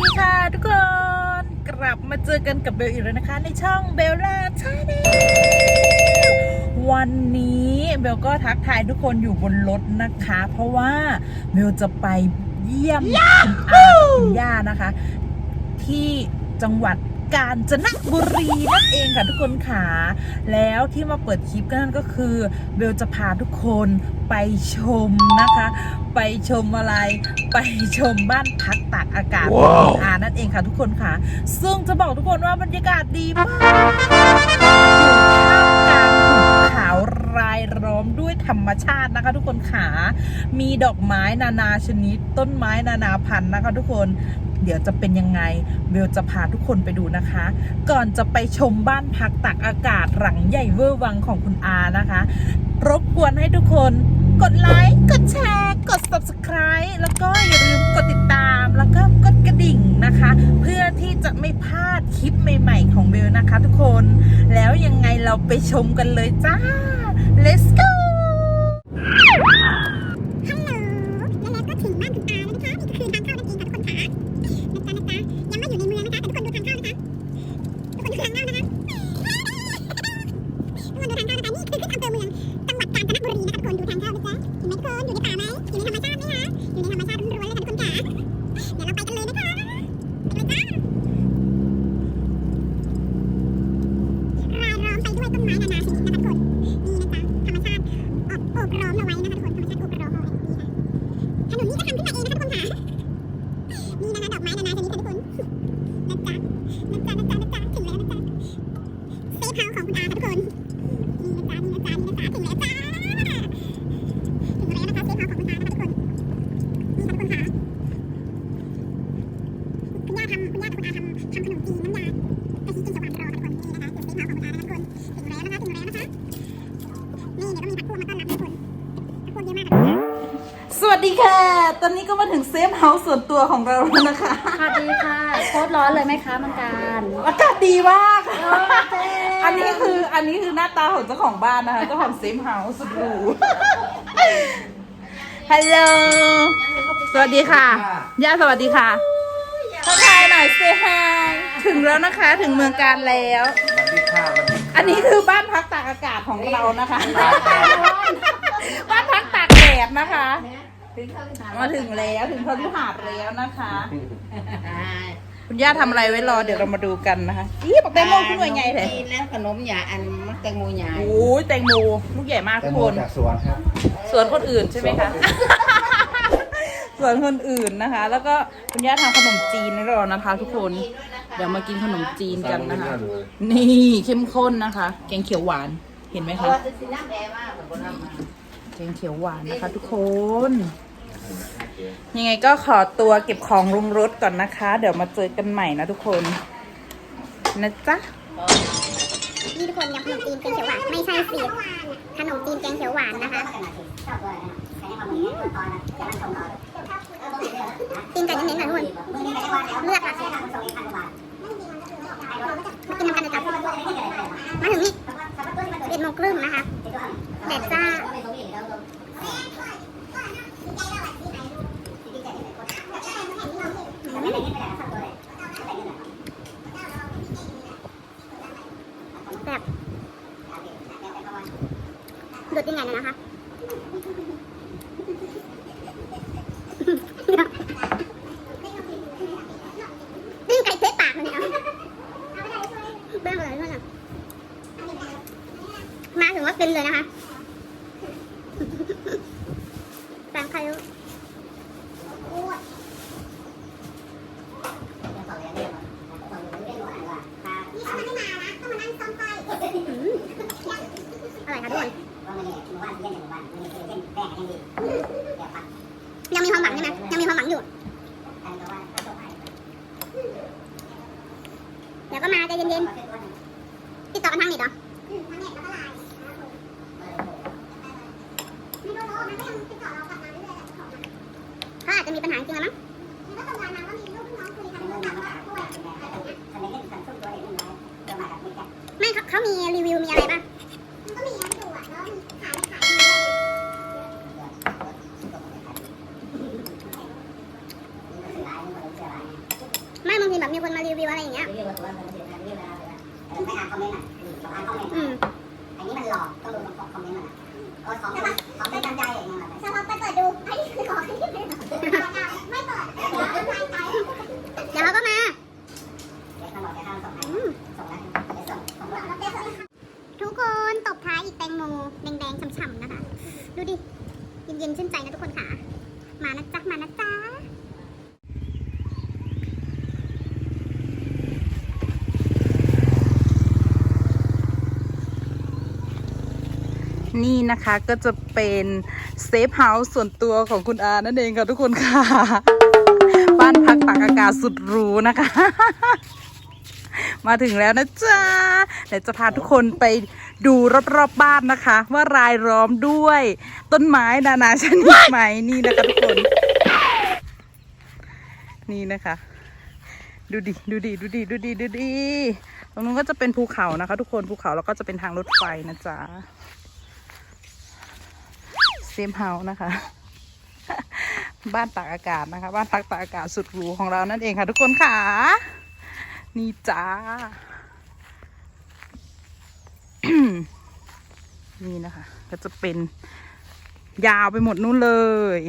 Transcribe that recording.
ดีค่ะทุกคน กลับมาเจอกันกับเบลอีกแล้วนะคะ ในช่องเบลล่าชาแนลวันนี้เบลก็ทักทายทุกคนอยู่บนรถนะคะ เพราะว่าเบลจะไปเยี่ยมคุณอาคุณย่านะคะ ที่จังหวัด กาญจนบุรีนั่นเองค่ะทุกคนค่ะ แล้วที่มาเปิดคลิปก็นั่นก็คือเบลจะพาทุกคนไปชมนะคะ ไปชมอะไร ไปชมบ้านพักตากอากาศของคุณอานั่นเองค่ะทุกคนค่ะ ซึ่งจะบอกทุกคนว่าบรรยากาศดีมาก รายล้อมด้วยธรรมชาตินะคะ ทุกคนค่ะมีดอกไม้นานาชนิด ต้นไม้นานาพันธุ์นะคะ ทุกคนเดี๋ยวจะเป็นยังไงเบลจะพาทุกคนไปดูนะคะ ก่อนจะไปชมบ้านพักตักอากาศหลังใหญ่เวอร์วังของคุณอานะคะ รบกวนให้ทุกคนกดไลค์ กดแชร์ กด subscribe แล้วก็อย่าลืมกดติดตาม แล้วก็กดกระดิ่งนะคะ เพื่อที่จะไม่พลาดคลิปใหม่ ๆ ของเบลนะคะ ทุกคน แล้วยังไง เราไปชมกันเลยจ้า let's go ถนน ดีค่ะ ตอนนี้ก็มาถึงเซฟเฮาส์ส่วนตัวของเราแล้วนะคะ สวัสดีค่ะโคตรร้อนเลยไหมคะมังการอากาศดีมากโอเคอันนี้คืออันนี้คือหน้าตาของเจ้าของบ้านนะคะเจ้าของเซฟเฮาส์สุดหรูฮัลโหล สวัสดีค่ะ ย่าสวัสดีค่ะทักทายหน่อยเซฮายถึงแล้วนะคะถึงเมืองการแล้ววันที่ข้าววันที่อันนี้คือบ้านพักตากอากาศของเรานะคะ บ้านพักตากแดดนะคะ มาถึงแล้วถึงพฤหัสแล้วนะคะ คุณย่าทำอะไรไว้รอเดี๋ยวเรามาดูกันนะคะอีปักแตงโมขึ้นหน่วยไงเถอะกินแล้วขนมหยาอันมักแตงโมหยาโอ้ยแตงโมลูกใหญ่มากแตทุงกโมคนจากสวนครับ สวนคนอื่นใช่ไหมคะ สวนคนอื่นนะคะ แล้วก็คุณย่าทำขนมจีนให้เรานะคะ ทุกคน เดี๋ยวมากินขนมจีนกันนะคะ นี่เข้มข้นนะคะ แกงเขียวหวานเห็นไหมคะแก กงเขียวหวานนะคะ ทุกคน ยังไงก็ขอตัวเก็บของลงรถก่อนนะคะ เดี๋ยวมาเจอกันใหม่นะทุกคน นะจ๊ะนี่ทุกคนยำขนมจีนแกงเขียวหวานไม่ใช่สิขนมจีนแกงเขียวหวานนะคะจีนไก่เน้นๆหน่อยทุกคนเลือกค่ะมากินน้ำกันนะจ๊ะมาถึงนี่เอ็ดโมงครึ่งนะคะแดดจ้า แบบหลุดยังไงเนี่ยนะคะปิ้งไก่เทะปากเลยเนี่ยเบ้างเลยด้วยนะมาถึงว่าเป็นเลยนะคะแฟนใครรู้อืมอะไรคะทุกคน ยังมีความหวังใช่ไหมยังมีความหวังอยู่เดี๋ยวก็มาใจเย็นๆติดต่อกันทางเน็ตเหรอเขาอาจจะมีปัญหาจริงแล้วมั้งไม่เขาเขามีรีวิวมีอะไรบ้างไม่บางทีแบบมีคนมารี วิวอะไรอย่างเงี้ยรียกว่าตัวมันเสียงานเรียกอะไรนะเออไปอ่านคอมเมนต์อะอืมลองอ่านคอมเมนต์อืมอันนี้มันหลอกต้องดูตรงคอมเมนต์มันอะก็ของของเป็นตั้งใจอย่างเงี้ยมันสมองไปเปิดดูไอ้นี่คือของที่ไม่เปิดไม่เปิดเดี๋ยวไม่ไปเดี๋ยวเขาก็มาเดี๋ยวตำรวจจะเข้าส่งให้อืมส่งแล้วเดี๋ยวส่งส่งแล้วทุกคนตบท้ายอีกแตงโมแดงๆฉ่ำๆนะคะ ดูดิ เย็นๆชื่นใจนะทุกคนค่ะ มานะจ๊ะ มานะจ๊ะ นี่นะคะก็จะเป็นเซฟเฮาส์ส่วนตัวของคุณอานั่นเองค่ะทุกคนค่ะ บ้านพักตากอากาศสุดหรูนะคะ มาถึงแล้วนะจ๊ะเดี๋ยวจะพาทุกคนไปดูรอบๆบ้านนะคะ ว่ารายล้อมด้วย ต้นไม้นานาชนิดไหมนี่นะคะทุกคน นี่นะคะดูดิ ดูดิ ดูดิ ดูดิ ดูดิ ตรงนู้นก็จะเป็นภูเขานะคะ ทุกคน ภูเขาแล้วก็จะเป็นทางรถไฟนะจ๊ะ เซมเฮาส์นะคะ บ้านตากอากาศนะคะ บ้านพักตากอากาศสุดหรูของเรานั่นเองค่ะ ทุกคนค่ะ นี่จ้า นี่นะคะ ก็จะเป็นยาวไปหมดนู่นเลย